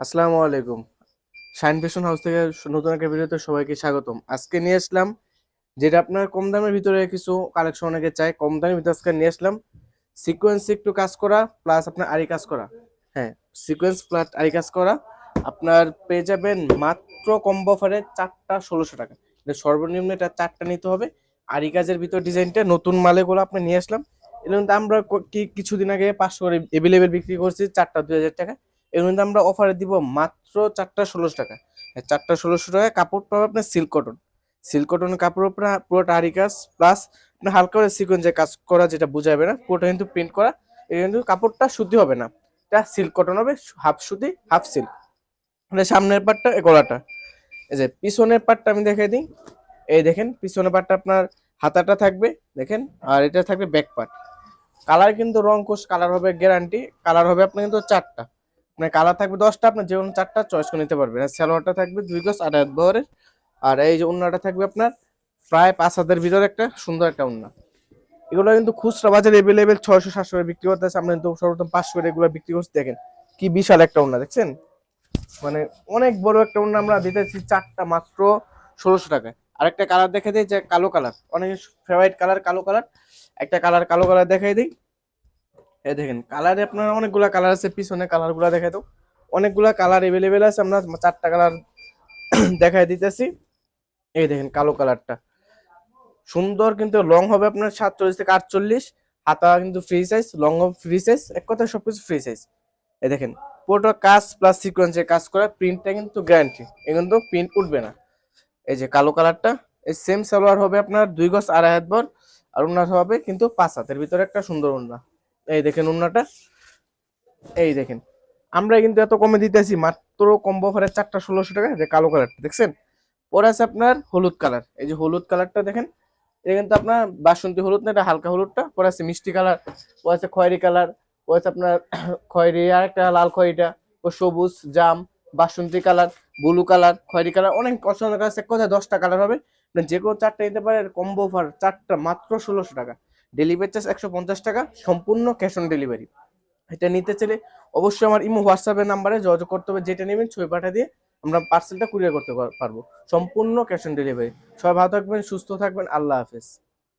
আসসালামু আলাইকুম। Shine fashion house থেকে নতুন একটা ভিডিওতে সবাইকে স্বাগতম। আজকে নিয়ে আসলাম, যেটা আপনার কম দামের ভিতরে কিছু কালেকশন অনেকে চায়, কম দামের ভিতরে আজকে নিয়ে আসলাম সিকোয়েন্স একটু কাজ করা প্লাস আপনার আরি কাজ করা। হ্যাঁ সিকোয়েন্স প্লাস আরি কাজ করা। আপনার পেয়ে যাবেন মাত্র কম্বো অফারে চারটা ষোলোশো টাকা। এটা সর্বনিম্ন এটা চারটা নিতে হবে। আরি কাজের ভিতর ডিজাইনটা নতুন মালেগুলো আপনি নিয়ে আসলাম। এর মধ্যে আমরা ক- কিছুদিন আগে পাঁচশো করে এভেলেবেল বিক্রি করছি, চারটা দুই হাজার টাকা। এর মধ্যে আমরা অফারে দিব মাত্র চারটা ষোলোশো টাকা। চারটা ষোলোশো টাকায় কাপড় পাবে আপনার সিল্ক কটন সিল্ক কটন কাপড় উপরে পুরোটা আরি কাজ প্লাস আপনার হালকা করে সিকোয়েন্সের কাজ করা যেটা বোঝাবে না, পুরোটা কিন্তু প্রিন্ট করা এটা কিন্তু কাপড়টা শুদ্ধি হবে না। এটা সিল্ক কটন হবে হাফ সুতি হাফ সিল্ক মানে সামনের পাটটা গলাটা। এই যে পিছনের পাটটা আমি দেখাই দিই। এই দেখেন, পিছনের পাটটা আপনার হাতাটা থাকবে, দেখেন, আর এটা থাকবে ব্যাক পার্ট কালার কিন্তু রং কোষ কালার হবে গ্যারান্টি কালার হবে আপনার কিন্তু চারটা। মানে কালার থাকবে দশটা, আপনার যে কোনো চারটা চয়েস করে নিতে পারবেন। আর সালোয়ারটা থাকবে দুই গজ আড়াই হাত বহরের। আর এই যে উন্নাটা থাকবে আপনার প্রায় পাঁচ হাতের ভিতরে একটা সুন্দর একটা উন্না। এগুলো কিন্তু খুচরা বাজারে এভেলেবেল ছয়শো, সাতশো করে বিক্রি করতেছে আমরা কিন্তু সর্বপ্রথম পাঁচশো করে এগুলো বিক্রি করছি। দেখেন কি বিশাল একটা উন্না, দেখছেন? মানে অনেক বড় একটা উন্না আমরা দিতেছি চারটা মাত্র ষোলোশো টাকায়। আরেকটা কালার দেখে দিই, যে কালো কালার অনেক ফেভারিট কালার কালো কালার একটা কালার কালো কালার দেখাই দিই। এই দেখেন কালারে আপনার অনেকগুলা কালার আছে, পিছনে কালারগুলা দেখাই দাও অনেকগুলা কালার এভেলেবেল আছে, আমরা চারটা কালার দেখাই দিতেছি। এই দেখেন, কালো কালারটা সুন্দর কিন্তু লং হবে আপনার সাতচল্লিশ থেকে আটচল্লিশ। হাতা কিন্তু ফ্রি সাইজ লং হবে ফ্রি সাইজ এক কথা সবকিছু ফ্রি সাইজ এই দেখেন, পুরোটা কাজ প্লাস সিকোয়েন্সের কাজ করা প্রিন্টটা কিন্তু গ্যারান্টি এ কিন্তু প্রিন্ট উঠবে না। এই যে কালো কালারটা এই সেম সালোয়ার হবে আপনার দুই গজ আড়াই হাত বর, আর উন্নার হবে কিন্তু পাঁচ হাতের ভিতরে একটা সুন্দর উন্না এই দেখেন উন্নাটা এই দেখেন। আমরা কিন্তু এত কমে দিতেছি, মাত্র কম্বো অফারের চারটা ষোলোশো টাকা, যে কালো কালারটা দেখছেন? পরে আছে আপনার হলুদ কালার এই যে হলুদ কালারটা দেখেন, এটা কিন্তু আপনার বাসন্তী হলুদ না, এটা হালকা হলুদটা। পরে আছে মিষ্টি কালার পরে আছে খয়েরি কালার পরে আছে আপনার খয়েরি আর একটা লাল খয়েরিটা। ও সবুজ, জাম, বাসন্তী কালার ব্লু কালার খয়েরি কালার অনেক পছন্দ কালার এক কথা দশটা কালার হবে। আপনি যে কোনো চারটা নিতে পারেন কম্বো অফার চারটা, মাত্র ষোলোশো টাকা। ডেলিভারি চার্জ একশো পঞ্চাশ টাকা, সম্পূর্ণ ক্যাশ অন ডেলিভারি এটা নিতে চাইলে অবশ্যই আমার ইমো হোয়াটসঅ্যাপের নাম্বারে যোগাযোগ করতে হবে, যেটা নেবেন ছবি পাঠা দিয়ে আমরা পার্সেলটা কুরিয়ার করতে পারব। সম্পূর্ণ ক্যাশ অন ডেলিভারি সবাই ভালো থাকবেন, সুস্থ থাকবেন, আল্লাহ হাফেজ।